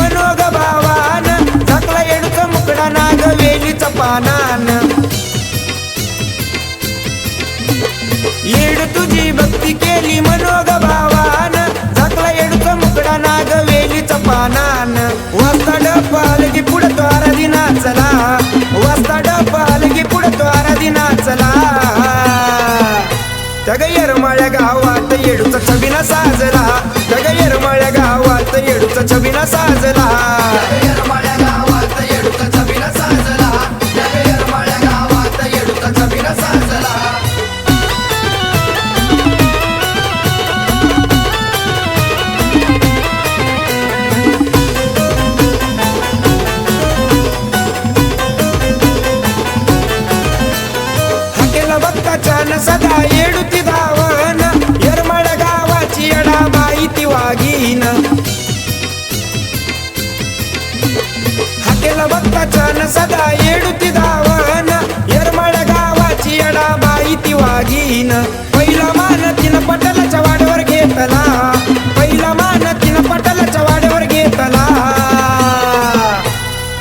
मनोग भावान झाकला येडूचा मुकडा नाग वेलीच पानान. येड तुझी भक्ती केली मनोग भावान झाकला येडूचा मुकडा नाग वेलीच पानान. वाजता डपाल की पुढं द्वारा दिना चला वाजता डपाल की पुढं द्वारा दिना चला तग येरमाळ्या गावात येडूचा छबिना साजरा छबिना साजला. हाकेला बक्का छान सदा येडूती धावन. येरमाळ्या गावाची यडा बाई ती वागीन पहिला मान तिनं पटलाच्या वाड्यावर घेतला. पहिला मान तिनं पटलाच्या वाड्यावर घेतला.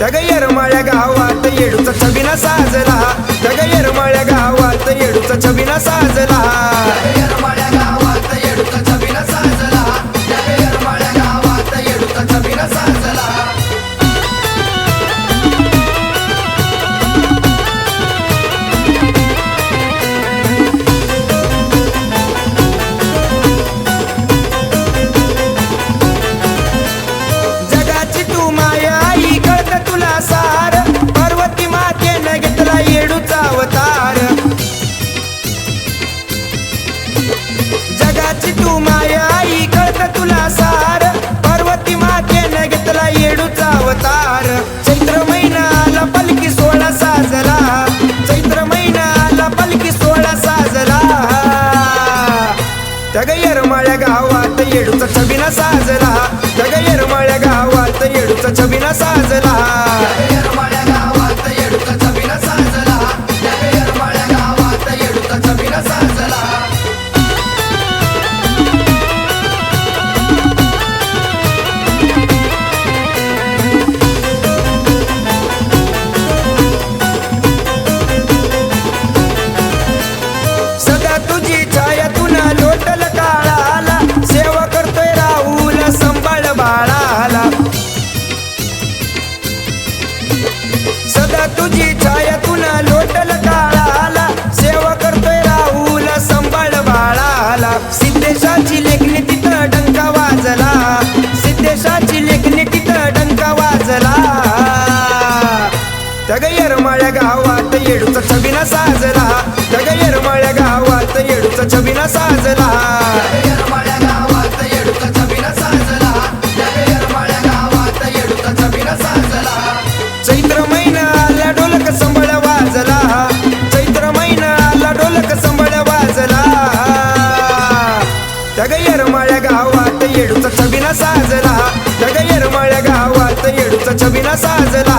तग येरमाळ्या गावात येडूचा छबिना साजला. तग येरमाळ्या गावात येडूचा छबिना साजला. माया आई कळत तुला सार. पार्वती मातेनं घेतला येडूचा अवतार. चैत्र महिना आला पलकी सोळा साजला चैत्र महिना आला पलकी सोळा साजला तग येरमाळ्या गावात येडूचा छबिना साजला तग येरमाळ्या गावात येडूचा छबिना साजला तुझी छाया तुना लोटल काळाला सेवा करतोय राहुल संभाळ बाळाला सिद्धेशाची लेखणी तिथं डंका वाजला. सिद्धेशाची लेखणी तिथं डंका वाजला. तग येरमाळ्या गावात येडूचा छबिना साजला. तग येरमाळ्या गावात येडूचा छबिना साजला. येडूचा छबिना साजला. जग येरमाळ्या गावात येडूचा छबिना साजला.